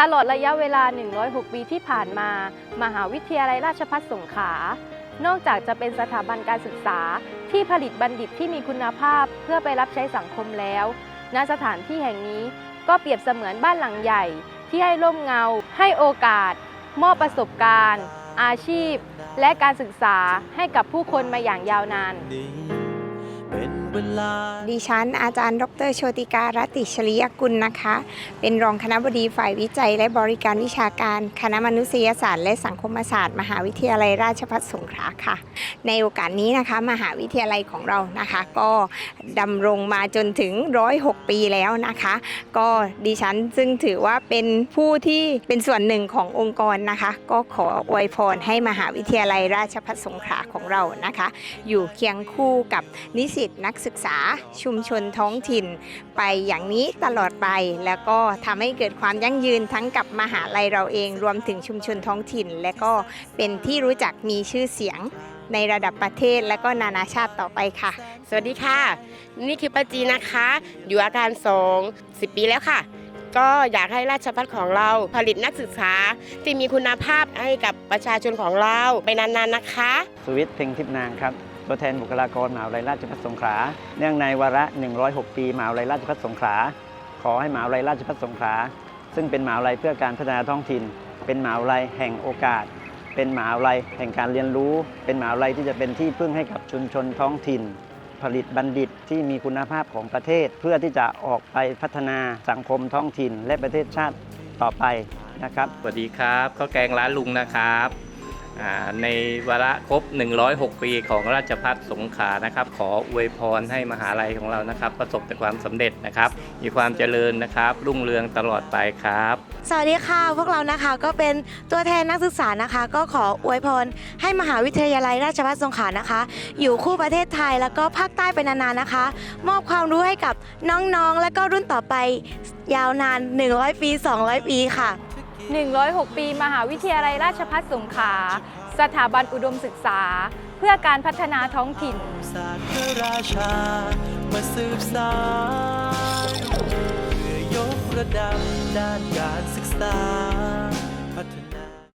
ตลอดระยะเวลา 106 ปีที่ผ่านมา มหาวิทยาลัยราชภัฏสงขลา นอกจากจะเป็นสถาบันการศึกษาที่ผลิตบัณฑิตที่มีคุณภาพเพื่อไปรับใช้สังคมแล้ว ณ สถานที่แห่งนี้ก็เปรียบเสมือนบ้านหลังใหญ่ ที่ให้ร่มเงา ให้โอกาส มอบประสบการณ์ อาชีพ และการศึกษาให้กับผู้คนมาอย่างยาวนาน เป็นเวลา ดิฉัน อาจารย์ ดรโชติการตติชริยกุลนะคะ เป็นรองคณะบดีฝ่ายวิจัยและบริการวิชาการ คณะมนุษยศาสตร์และสังคมศาสตร์ มหาวิทยาลัยราชภัฏสงขลาค่ะ ในโอกาสนี้นะคะมหาวิทยาลัยของเรานะคะ ก็ดำรงมาจนถึง 106 ปีแล้วนะคะ ก็ดิฉันซึ่งถือว่าเป็นผู้ที่เป็นส่วนหนึ่งขององค์กรนะคะ ก็ขออวยพรให้มหาวิทยาลัยราชภัฏสงขลาของเรานะคะ อยู่เคียงคู่กับนิสิตนักศึกษาชุมชนท้องถิ่น ไปอย่างนี้ตลอดไป แล้วก็ทำให้เกิดความยั่งยืนทั้งกับมหาลัยเราเองรวมถึงชุมชนท้องถิ่น และก็เป็นที่รู้จักมีชื่อเสียงในระดับประเทศและก็นานาชาติต่อไปค่ะ สวัสดีค่ะ นี่คือป้าจีนะคะ อยู่อาการสองสิบปีแล้วค่ะ ก็อยากให้ราชพัฒของเราผลิตนักศึกษาที่มีคุณภาพให้กับประชาชนของเราไปนานๆนะคะ สวิทย์เพ็งทิพนางครับ ตัวแทนบุคลากรมหาวิทยาลัยราชภัฏสงขลา เนื่องในวาระ 106 ปีมหาวิทยาลัยราชภัฏสงขลา ขอให้มหาวิทยาลัยราชภัฏสงขลา ซึ่งเป็นมหาวิทยาลัยเพื่อการพัฒนาท้องถิ่น เป็นมหาวิทยาลัยแห่งโอกาส เป็นมหาวิทยาลัยแห่งการเรียนรู้ เป็นมหาวิทยาลัยที่จะเป็นที่พึ่งให้กับชุมชนท้องถิ่น ผลิตบัณฑิตที่มีคุณภาพของประเทศ เพื่อที่จะออกไปพัฒนาสังคมท้องถิ่น และประเทศชาติต่อไปนะครับ สวัสดีครับข้าวแกงร้านลุงนะครับ ในวาระครบ 106 ปีของราชพัฒสงขลานะครับ ขออวยพรให้มหาลัยของเรานะครับ ประสบแต่ความสำเร็จนะครับ มีความเจริญนะครับ รุ่งเรืองตลอดไปครับ สวัสดีค่ะ พวกเรานะคะก็เป็นตัวแทนนักศึกษานะคะ ก็ขออวยพรให้มหาวิทยาลัยราชภัฏสงขลานะคะ อยู่คู่ประเทศไทยแล้วก็ภาคใต้ไปนานๆนะคะ มอบความรู้ให้กับน้องๆ และก็รุ่นต่อไป ยาวนาน 100 ปี 200 ปีค่ะ 106 ปี มหาวิทยาลัยราชภัฏสงขลา สถาบันอุดมศึกษา เพื่อการพัฒนาท้องถิ่น ศาสตร์พระราชา มาสืบสานเพื่อยกระดับด้านการศึกษา